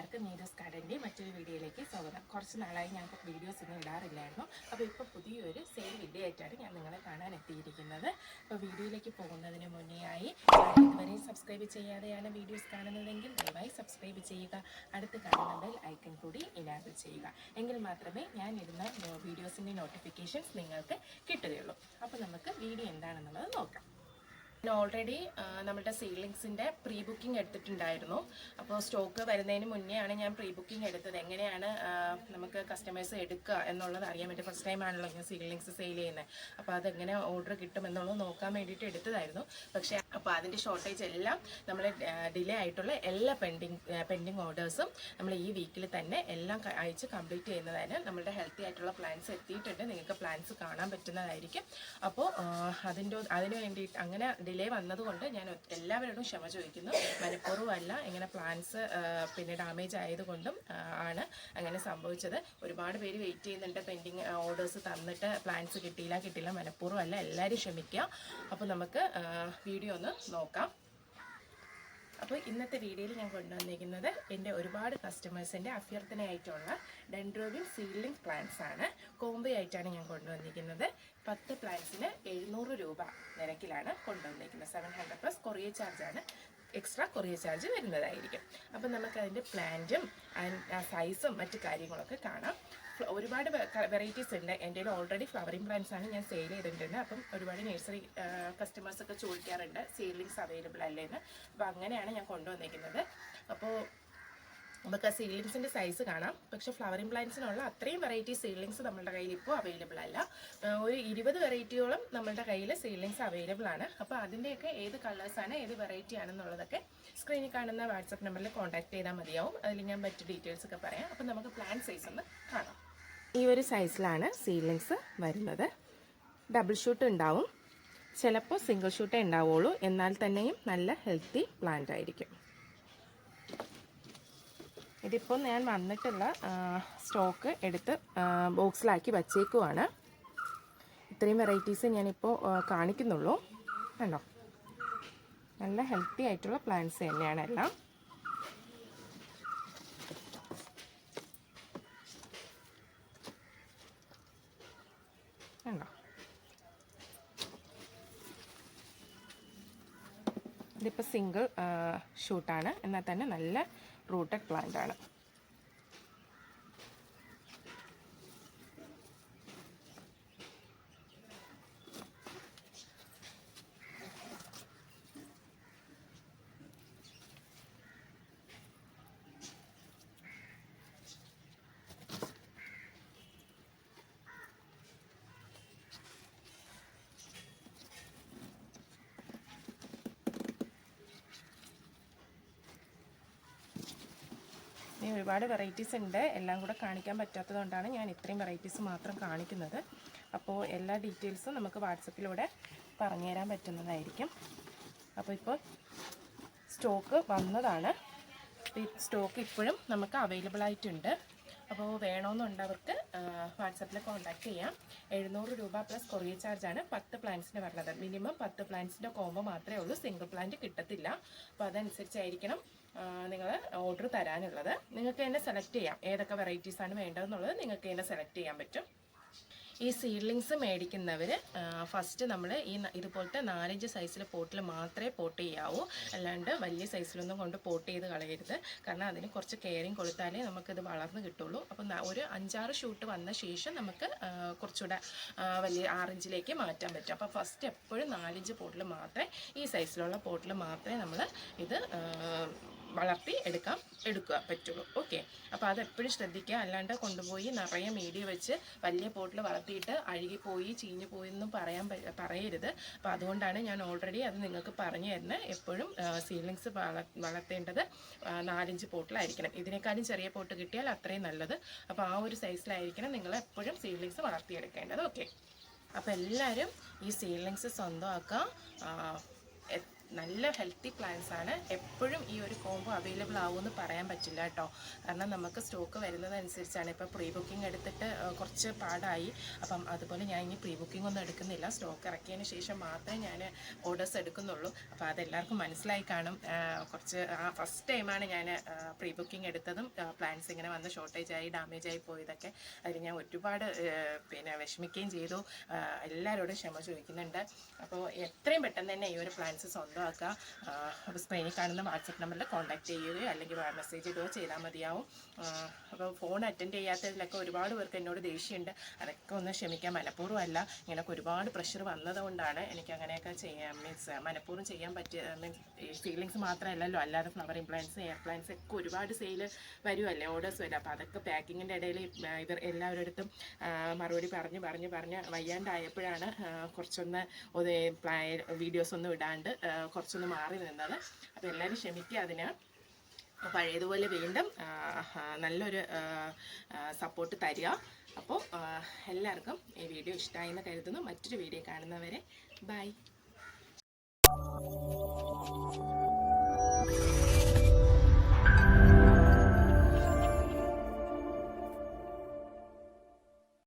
എല്ലാവർക്കും നീരസ് കടന്റെ മറ്റൊരു വീഡിയോയിലേക്ക് സ്വാഗതം. കുറച്ച് നാളായി ഞാൻ വീഡിയോസ് ഒന്നും ഇടാറില്ലായിരുന്നു. അപ്പോൾ ഇപ്പോൾ പുതിയൊരു സെയിൽ വീഡിയോ ആയിട്ടാണ് ഞാൻ നിങ്ങളെ കാണാൻ എത്തിയിരിക്കുന്നത്. അപ്പോൾ വീഡിയോയിലേക്ക് പോകുന്നതിന് മുന്നേ ആയി ചാനൽ ഇതുവരെ സബ്സ്ക്രൈബ് ചെയ്യാതെയാണ് വീഡിയോസ് കാണുന്നതെങ്കിൽ ദയവായി സബ്സ്ക്രൈബ് ചെയ്യുക. അടുത്ത് കാണുന്ന ബെൽ ഐക്കൺ കൂടി ഇനാബിൾ ചെയ്യുക. എങ്കിൽ മാത്രമേ ഞാൻ ഇടുന്ന വീഡിയോസിന്റെ നോട്ടിഫിക്കേഷൻസ് നിങ്ങൾക്ക് കിട്ടുകയുള്ളൂ. അപ്പോൾ നമുക്ക് വീഡിയോ എന്താണെന്നുള്ളത് നോക്കാം. ഓൾറെഡി നമ്മുടെ സീലിങ്സിന്റെ പ്രീ ബുക്കിംഗ് എടുത്തിട്ടുണ്ടായിരുന്നു. അപ്പോൾ സ്റ്റോക്ക് വരുന്നതിന് മുന്നെയാണ് ഞാൻ പ്രീ ബുക്കിംഗ് എടുത്തത്. എങ്ങനെയാണ് നമുക്ക് കസ്റ്റമേഴ്സ് എടുക്കുക എന്നുള്ളത് അറിയാൻ വേണ്ടി ഫസ്റ്റ് ടൈം ആണല്ലോ ഞാൻ സീലിങ്സ് സെയിൽ ചെയ്യുന്നത്. അപ്പോൾ അതെങ്ങനെ ഓർഡർ കിട്ടും എന്നുള്ളത് നോക്കാൻ വേണ്ടിയിട്ട് എടുത്തതായിരുന്നു. പക്ഷേ അപ്പോൾ അതിന്റെ ഷോർട്ടേജ് എല്ലാം നമ്മൾ ഡിലേ ആയിട്ടുള്ള എല്ലാ പെൻഡിങ് പെൻഡിങ് ഓർഡേഴ്സും നമ്മൾ ഈ വീക്കിൽ തന്നെ എല്ലാം അയച്ച് കംപ്ലീറ്റ് ചെയ്യുന്നതിന് നമ്മളുടെ ഹെൽത്തി ആയിട്ടുള്ള പ്ലാൻസ് എത്തിയിട്ടുണ്ട്. നിങ്ങൾക്ക് പ്ലാൻസ് കാണാൻ പറ്റുന്നതായിരിക്കും. അപ്പോൾ അതിന്റെ അതിന് വേണ്ടിയിട്ട് അങ്ങനെ ഡിലേ വന്നതുകൊണ്ട് ഞാൻ എല്ലാവരോടും ക്ഷമ ചോദിക്കുന്നു. മനഃപൂർവമല്ല ഇങ്ങനെ പ്ലാൻസ് പിന്നെ ഡാമേജ് ആയതുകൊണ്ടും ആണ് അങ്ങനെ സംഭവിച്ചത്. ഒരുപാട് പേര് വെയിറ്റ് ചെയ്യുന്നുണ്ട്. പെൻഡിങ് ഓർഡേഴ്സ് തന്നിട്ട് പ്ലാൻസ് കിട്ടിയില്ല കിട്ടിയില്ല. മനഃപൂർവമല്ല എല്ലാവരും ക്ഷമിക്കുക അപ്പോൾ നമുക്ക് വീഡിയോ ഒന്ന് നോക്കാം. അപ്പോൾ ഇന്നത്തെ വീഡിയോയിൽ ഞാൻ കൊണ്ടുവന്നിരിക്കുന്നത് എന്റെ ഒരുപാട് കസ്റ്റമേഴ്സിന്റെ അഭ്യർത്ഥനയായിട്ടുള്ള ഡെൻഡ്രോബിൻ സീഡ്ലിംഗ് പ്ലാന്റ്സ് ആണ്. കോംബോ ആയിട്ടാണ് ഞാൻ കൊണ്ടുവന്നിരിക്കുന്നത്. പത്ത് പ്ലാന്റ്സിന് എഴുന്നൂറ് രൂപ നിരക്കിലാണ് കൊണ്ടുവന്നിരിക്കുന്നത്. സെവൻ ഹൺഡ്രഡ് പ്ലസ് കൊറിയർ ചാർജാണ് എക്സ്ട്രാ കൊറിയർ ചാർജ് വരുന്നതായിരിക്കും. അപ്പം നമുക്ക് അതിന്റെ പ്ലാന്റും സൈസും മറ്റു കാര്യങ്ങളൊക്കെ കാണാം. ഒരുപാട് വെറൈറ്റീസ് ഉണ്ട്. എന്റെ ഓൾറെഡി ഫ്ലവറിംഗ് പ്ലാന്റ്സ് ആണ് ഞാൻ സെയിൽ ചെയ്തിട്ടുണ്ട്. അപ്പം ഒരുപാട് നഴ്സറി കസ്റ്റമേഴ്സ് ഒക്കെ ചോദിക്കാറുണ്ട് സീഡ്ലിങ്സ് അവൈലബിൾ അല്ലേന്ന് അപ്പോൾ അങ്ങനെയാണ് ഞാൻ കൊണ്ടുവന്നിരിക്കുന്നത് അപ്പോൾ നമുക്ക് ആ സീഡ്ലിങ്സിന്റെ സൈസ് കാണാം. പക്ഷേ ഫ്ലവറിംഗ് പ്ലാന്റ്സിനുള്ള അത്രയും വെറൈറ്റി സീഡ്ലിങ്സ് നമ്മളുടെ കയ്യിൽ ഇപ്പോൾ അവൈലബിൾ അല്ല. ഒരു ഇരുപത് വെറൈറ്റിയോളം നമ്മളുടെ കയ്യിൽ സീഡ്ലിങ്സ് അവൈലബിൾ ആണ്. അപ്പോൾ അതിന്റെയൊക്കെ ഏത് കളേഴ്സാണ് ഏത് വെറൈറ്റി ആണെന്നുള്ളതൊക്കെ സ്ക്രീനിൽ കാണുന്ന വാട്സപ്പ് നമ്പറിൽ കോൺടാക്ട് ചെയ്താൽ മതിയാവും. അതിൽ ഞാൻ മറ്റ് ഡീറ്റെയിൽസ് ഒക്കെ പറയാം. അപ്പോൾ നമുക്ക് പ്ലാൻ സൈസ് ഒന്ന് കാണാം. ഈ ഒരു സൈസിലാണ് സീലിങ്സ് വരുന്നത്. ഡബിൾ ഷൂട്ട് ഉണ്ടാവും. ചിലപ്പോൾ സിംഗിൾ ഷൂട്ടേ ഉണ്ടാവുള്ളൂ. എന്നാൽ തന്നെയും നല്ല ഹെൽത്തി പ്ലാന്റ് ആയിരിക്കും. ഇതിപ്പോൾ ഞാൻ വന്നിട്ടുള്ള സ്റ്റോക്ക് എടുത്ത് ബോക്സിലാക്കി വച്ചേക്കുവാണ്. ഇത്രയും വെറൈറ്റീസ് ഞാനിപ്പോൾ കാണിക്കുന്നുള്ളൂ. കണ്ടോ? നല്ല ഹെൽത്തി ആയിട്ടുള്ള പ്ലാന്റ്സ് തന്നെയാണ് എല്ലാം. കണ്ടോ ഇതിപ്പോൾ സിംഗിൾ ഷൂട്ടാണ് എന്നാൽ തന്നെ നല്ല റൂട്ടഡ് പ്ലാന്റ് ആണ്. ഇനി ഒരുപാട് വെറൈറ്റീസ് ഉണ്ട്. എല്ലാം കൂടെ കാണിക്കാൻ പറ്റാത്തതുകൊണ്ടാണ് ഞാൻ ഇത്രയും വെറൈറ്റീസ് മാത്രം കാണിക്കുന്നത്. അപ്പോൾ എല്ലാ ഡീറ്റെയിൽസും നമുക്ക് വാട്സപ്പിലൂടെ പറഞ്ഞുതരാൻ പറ്റുന്നതായിരിക്കും. അപ്പോൾ ഇപ്പോൾ സ്റ്റോക്ക് വന്നതാണ്. സ്റ്റോക്ക് ഇപ്പോഴും നമുക്ക് അവൈലബിൾ ആയിട്ടുണ്ട്. അപ്പോൾ വേണമെന്നുണ്ടവർക്ക് വാട്സപ്പിൽ കോൺടാക്ട് ചെയ്യാം. എഴുന്നൂറ് രൂപ പ്ലസ് കൊറിയർ ചാർജാണ് പത്ത് പ്ലാന്റ്സിന് വരുന്നത് മിനിമം പത്ത് പ്ലാന്റ്സിന്റെ കോമ്പോ മാത്രമേ ഉള്ളൂ. സിംഗിൾ പ്ലാന്റ് കിട്ടത്തില്ല. അപ്പോൾ അതനുസരിച്ചായിരിക്കണം നിങ്ങൾ ഓർഡർ തരാനുള്ളത്. നിങ്ങൾക്ക് തന്നെ സെലക്ട് ചെയ്യാം. ഏതൊക്കെ വെറൈറ്റീസാണ് വേണ്ടതെന്നുള്ളത് നിങ്ങൾക്ക് തന്നെ സെലക്ട് ചെയ്യാൻ പറ്റും. ഈ സീഡ്ലിങ്സ് മേടിക്കുന്നവർ ഫസ്റ്റ് നമ്മൾ ഈ ഇതുപോലത്തെ നാലഞ്ച് സൈസിലെ പോട്ടിൽ മാത്രമേ പോട്ട് ചെയ്യാവൂ. അല്ലാണ്ട് വലിയ സൈസിലൊന്നും കൊണ്ട് പോട്ട് ചെയ്ത് കളയരുത്. കാരണം അതിന് കുറച്ച് കെയറിങ് കൊടുത്താലേ നമുക്കിത് വളർന്ന് കിട്ടുള്ളൂ. അപ്പോൾ ന- ഒരു അഞ്ചാറ് ഷൂട്ട് വന്ന ശേഷം നമുക്ക് കുറച്ചുകൂടെ വലിയ ആറിഞ്ചിലേക്ക് മാറ്റാൻ പറ്റും. അപ്പോൾ ഫസ്റ്റ് എപ്പോഴും നാലിഞ്ച് പോട്ടിൽ മാത്രമേ ഈ സൈസിലുള്ള പോട്ടിൽ മാത്രമേ നമ്മൾ ഇത് വളർത്തി എടുക്കാൻ എടുക്കുക പറ്റുള്ളൂ. ഓക്കെ അപ്പോൾ അതെപ്പോഴും ശ്രദ്ധിക്കുക. അല്ലാണ്ട് കൊണ്ടുപോയി നിറയെ മീഡിയ വെച്ച് വലിയ പോട്ടിൽ വളർത്തിയിട്ട് അഴുകിപ്പോയി ചീഞ്ഞു പോയി എന്നും പറയാൻ പറയരുത്. അപ്പോൾ അതുകൊണ്ടാണ് ഞാൻ ഓൾറെഡി അത് നിങ്ങൾക്ക് പറഞ്ഞു തരുന്നത് എപ്പോഴും സീലിങ്സ് വള വളർത്തേണ്ടത് നാലഞ്ച് പോട്ടിലായിരിക്കണം. ഇതിനേക്കാളും ചെറിയ പോട്ട് കിട്ടിയാൽ അത്രയും നല്ലത്. അപ്പോൾ ആ ഒരു സൈസിലായിരിക്കണം നിങ്ങൾ എപ്പോഴും സീലിങ്സ് വളർത്തിയെടുക്കേണ്ടത്. ഓക്കെ അപ്പോൾ എല്ലാവരും ഈ സീലിങ്സ് സ്വന്തമാക്കുക. നല്ല ഹെൽത്തി പ്ലാന്റ്സ് ആണ്. എപ്പോഴും ഈ കോംബോ അവൈലബിൾ ആവുമെന്ന് പറയാൻ പറ്റില്ല കേട്ടോ കാരണം നമുക്ക് സ്റ്റോക്ക് വരുന്നതനുസരിച്ചാണ്. ഇപ്പോൾ പ്രീ ബുക്കിംഗ് എടുത്തിട്ട് കുറച്ച് പാടായി. അപ്പം അതുപോലെ ഞാൻ ഇനി പ്രീ ബുക്കിംഗ് ഒന്നും എടുക്കുന്നില്ല. സ്റ്റോക്ക് ഇറക്കിയതിന് ശേഷം മാത്രമേ ഞാൻ ഓർഡേഴ്സ് എടുക്കുന്നുള്ളൂ. അപ്പോൾ അതെല്ലാവർക്കും മനസ്സിലായി കാണും. കുറച്ച് ആ, ഫസ്റ്റ് ടൈമാണ് ഞാൻ പ്രീ ബുക്കിംഗ് എടുത്തതും. പ്ലാൻസ് ഇങ്ങനെ വന്ന് ഷോർട്ടേജ് ആയി ഡാമേജ് ആയി പോയതൊക്കെ. അതിൽ ഞാൻ ഒരുപാട് പിന്നെ വിഷമിക്കുകയും ചെയ്തു. എല്ലാവരോടും ക്ഷമ ചോദിക്കുന്നുണ്ട്. അപ്പോൾ എത്രയും പെട്ടെന്ന് തന്നെ ഈ ഒരു പ്ലാൻസ് സ്വന്തമാക്കുക. അപ്പോൾ സ്ക്രീനിൽ കാണുന്ന വാട്സപ്പ് നമ്പറിൽ കോൺടാക്ട് ചെയ്യുകയോ അല്ലെങ്കിൽ മെസ്സേജ് ഇടുകയോ ചെയ്താൽ മതിയാവും. അപ്പോൾ ഫോൺ അറ്റൻഡ് ചെയ്യാത്തതിലൊക്കെ ഒരുപാട് പേർക്ക് എന്നോട് ദേഷ്യമുണ്ട്. അതൊക്കെ ഒന്ന് ക്ഷമിക്കാൻ മനഃപൂർവമല്ല. ഇങ്ങനെയൊക്കെ ഒരുപാട് പ്രഷർ വന്നതുകൊണ്ടാണ് എനിക്ക് അങ്ങനെയൊക്കെ ചെയ്യാൻ മീൻസ് മനഃപൂർവം ചെയ്യാൻ പറ്റിയ മീൻസ് ഫീലിങ്സ് മാത്രമല്ലല്ലോ. അല്ലാതെ ഫ്ലവർ ഇംപ്ലാൻസ് എയർ പ്ലാൻസ് ഒക്കെ ഒരുപാട് സെയിൽ വരുമല്ലേ ഓർഡേഴ്സ് വരും. അപ്പോൾ അതൊക്കെ പാക്കിങ്ങിന്റെ ഇടയിൽ ഇവർ എല്ലാവരുടെ മറുപടി പറഞ്ഞ് പറഞ്ഞ് പറഞ്ഞ് വയ്യാണ്ടായപ്പോഴാണ് കുറച്ചൊന്ന് വീഡിയോസ് ഒന്നും ഇടാണ്ട് കുറച്ചൊന്ന് മാറി നിന്നത്. അപ്പോൾ എല്ലാവരും ക്ഷമിക്കുക അതിന്. പഴയതുപോലെ വീണ്ടും നല്ലൊരു സപ്പോർട്ട് തരിക. അപ്പോൾ എല്ലാവർക്കും ഈ വീഡിയോ ഇഷ്ടമായി എന്ന് കരുതുന്നു. മറ്റൊരു വീഡിയോ കാണുന്നവരെ ബൈ